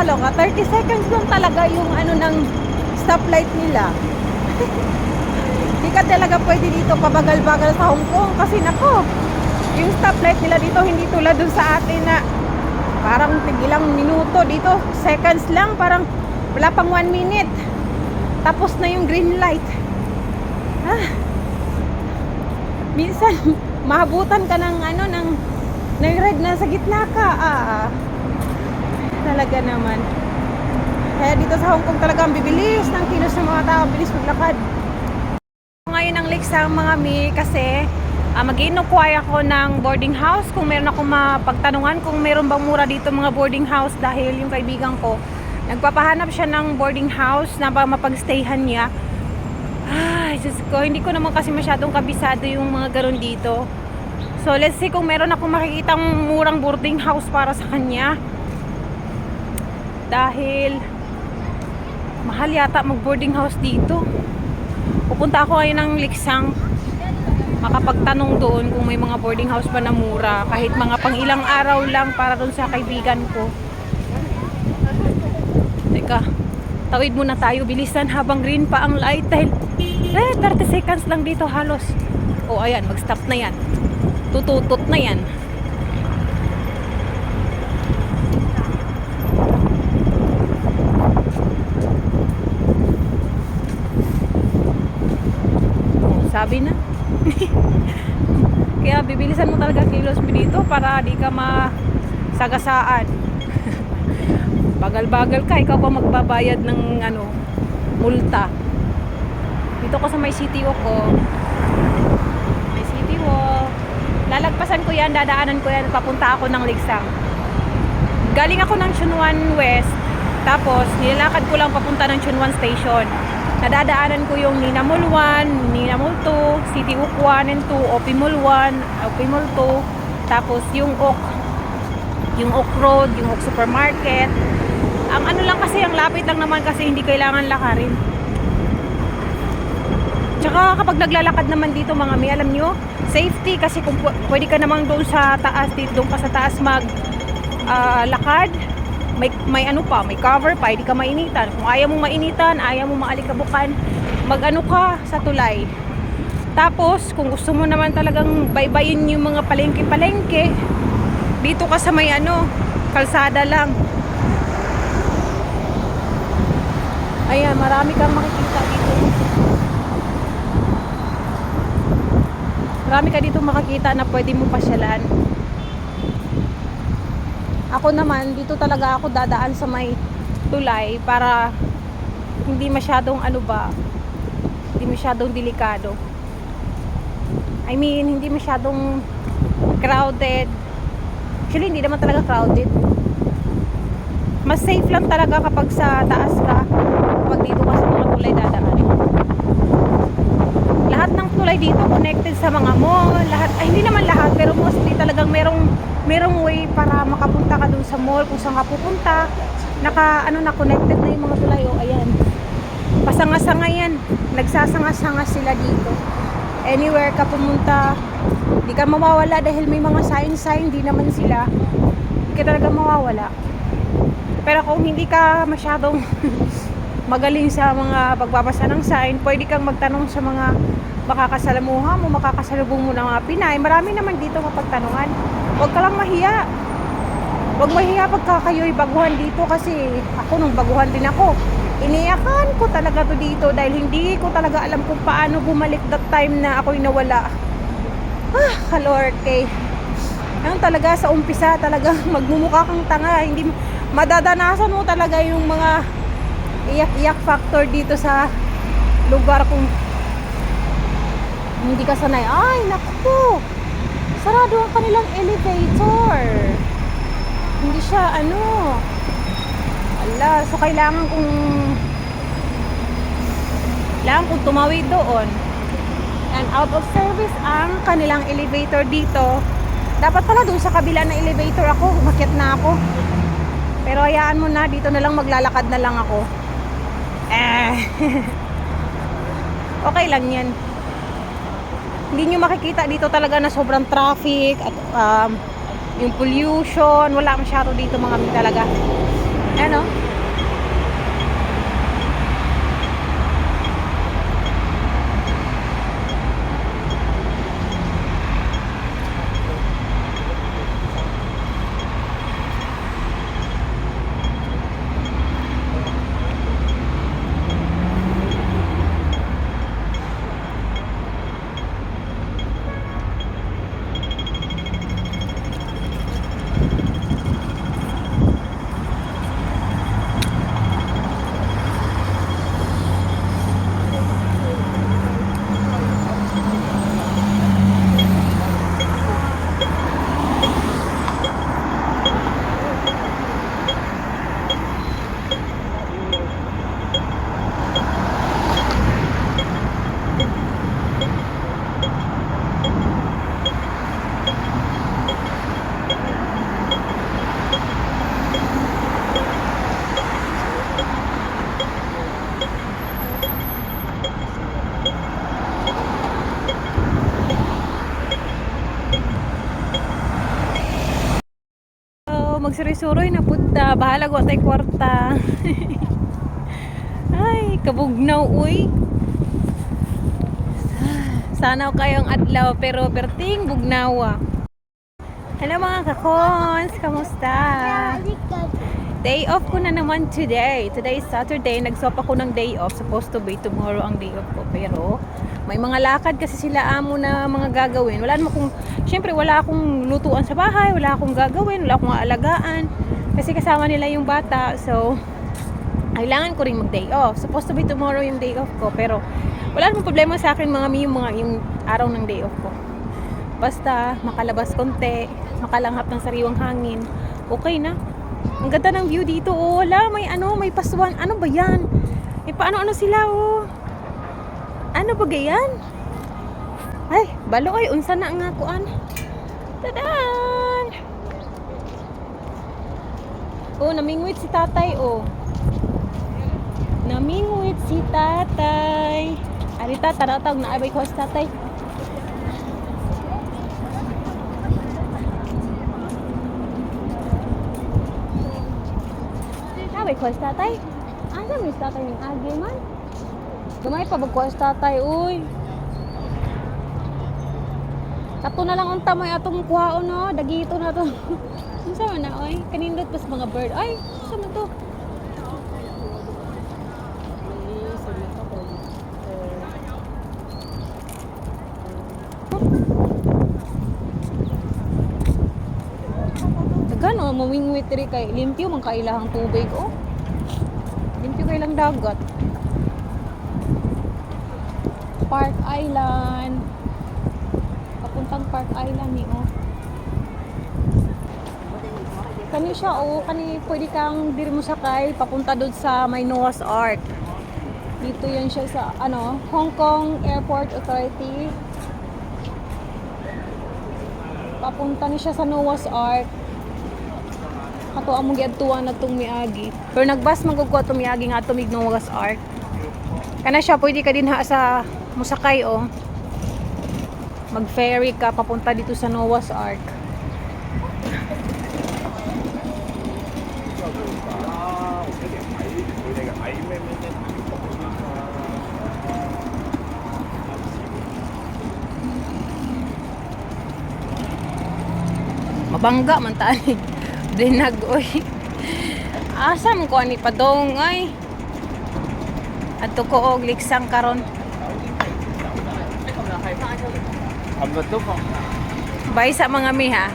nakakaloka. 30 seconds lang talaga yung ano ng stoplight nila. Hindi ka talaga pwede dito pabagal-bagal sa Hong Kong kasi nako, yung stoplight nila dito hindi tulad dun sa atin na parang tigilang minuto dito, seconds lang, parang wala pang 1 minute. Tapos na yung green light. Ah. Minsan, mahabutan ka ng ano, ng, ng red na sa gitna ka. Ah, talaga naman. Kaya dito sa Hong Kong talaga ang bibilis ng kilos ng mga tao, bilis maglakad. Ngayon ang lakes ang mga mi kasi uh, mag-inquire ako ng boarding house kung meron ako mapagtanungan kung meron bang mura dito mga boarding house dahil yung kaibigan ko nagpapahanap siya ng boarding house na mapagstayhan niya ay Diyos ko hindi ko naman kasi masyadong kabisado yung mga garon dito so let's see kung meron ako makikitang murang boarding house para sa kanya dahil mahal yata mag boarding house dito. Pupunta ako ngayon ng Liksang. Makapagtanong doon kung may mga boarding house ba na mura. Kahit mga pang ilang araw lang para doon sa kaibigan ko. Teka tawid muna tayo. Bilisan habang green pa ang light dahil eh, 30 seconds lang dito halos. O ayan mag stop na yan. Tututot na yan sabi na. Kaya bibilisan mo talaga kilos dito para di ka masagasaan. Bagal-bagal ka, ikaw pa magbabayad ng ano, multa. Dito ko sa may city walk ko. May city walk. Lalagpasan ko yan, dadaanan ko yan, papunta ako ng Ligsang. Galing ako ng Chunwan West, tapos nilalakad ko lang papunta ng Chunwan Station nadadaanan ko yung Nina Mall 1, Nina Mall 2, City Walk 1 and 2, OP Mall 1, OP Mall 2, tapos yung Oak, yung Oak Road, yung Oak Supermarket. Ang ano lang kasi, ang lapit lang naman kasi hindi kailangan lakarin. Tsaka kapag naglalakad naman dito mga mi, alam nyo, safety kasi kung pwede ka namang doon sa taas, dito, doon ka sa taas mag ah, lakad, may, may ano pa, may cover pa, hindi ka mainitan. Kung ayaw mong mainitan, ayaw mong maalikabukan, mag-ano ka sa tulay. Tapos, kung gusto mo naman talagang baybayin yung mga palengke-palengke, dito ka sa may ano, kalsada lang. Ayan, marami kang makikita dito. Marami ka dito makakita na pwede mo pasyalan. Ako naman, dito talaga ako dadaan sa may tulay para hindi masyadong ano ba, hindi masyadong delikado. I mean, hindi masyadong crowded. Actually, hindi naman talaga crowded. Mas safe lang talaga kapag sa taas ka, kapag dito ka sa mga tulay dadaan. Lahat ng tulay dito connected sa mga mall, lahat, ay hindi naman lahat, pero mostly talagang merong merong way para makapunta ka dun sa mall kung saan ka pupunta. Naka ano na connected na yung mga tulay. Oh ayan. Pasanga-sanga yan. Nagsasanga-sanga sila dito. Anywhere ka pumunta di ka mawawala dahil may mga sign-sign di naman sila. Di ka talaga mawawala. Pero kung hindi ka masyadong magaling sa mga pagbabasa ng sign pwede kang magtanong sa mga makakasalamuha mo makakasalubong mo ng mga Pinay. Marami naman dito mapagtanungan Huwag ka lang mahiya. Huwag mahiya pagka kayo'y baguhan dito kasi ako nung baguhan din ako. Iniyakan ko talaga to dito dahil hindi ko talaga alam kung paano bumalik that time na ako'y nawala. Ah, kalor kay. Ano talaga sa umpisa talaga magmumukha kang tanga. Hindi madadanasan mo talaga yung mga iyak-iyak factor dito sa lugar kung hindi ka sanay. Ay, naku sarado ang kanilang elevator. Hindi siya ano. Ala, so kailangan kong kailangan kong tumawid doon. And out of service ang kanilang elevator dito. Dapat pala doon sa kabila na elevator ako, umakyat na ako. Pero hayaan mo na, dito na lang maglalakad na lang ako. Eh. okay lang yan hindi nyo makikita dito talaga na sobrang traffic at um, yung pollution, wala masyado dito mga mi talaga. Ano? Magsuri-suroy na punta. Bahala ko tay kwarta. Ay, kabugnaw uy. Sana kayong adlaw pero perting bugnawa. Hello mga kakons, kamusta? Day off ko na naman today. Today is Saturday. Nag-swap ako ng day off. Supposed to be tomorrow ang day off ko. Pero may mga lakad kasi sila amo na mga gagawin. Wala naman akong, syempre wala akong lutuan sa bahay. Wala akong gagawin. Wala akong aalagaan. Kasi kasama nila yung bata. So, kailangan ko rin mag-day off. Supposed to be tomorrow yung day off ko. Pero wala namang problema sa akin mga yung mga yung araw ng day off ko. Basta makalabas konti, makalanghap ng sariwang hangin, okay na. Ang ganda ng view dito, oh. Wala, may ano, may paswan. Ano ba yan? Eh, paano-ano sila, oh. Ano ba gayan? Ay, balo ay, unsa na nga kuan. Tadan! Oh, namingwit si tatay, oh. Namingwit si tatay. Arita, taratag na abay ko si tatay. Abay ko tatay. Asa mo si tatay ng agi man? Gamay pa si tatay, uy. Kato na lang unta mo atong kuhaon no, dagito na to. Unsa man na oy? Kanindot pas mga bird. Ay, unsa man to? Gano, mamingwit rin kay limpyo man kailahang tubig oh. Limpyo kay lang dagat. Park Island. Papuntang Park Island ni oh. Kani siya oh, kani pwede kang diri mo sakay papunta doon sa may Noah's Ark. Dito yan siya sa ano, Hong Kong Airport Authority. Papunta ni siya sa Noah's Ark. Ato among giadtuan na tong miagi. Pero nagbas man gud ko atong miagi nga ato mig Noah's Ark. Kana siya pwede ka din ha sa musakay oh. Mag-ferry ka papunta dito sa Noah's Ark. Mabangga man tani. Dinag oy. Asa mo ko ani padong ay. Adto ko og liksang karon. Ang bato po. Bay sa mga mi ha.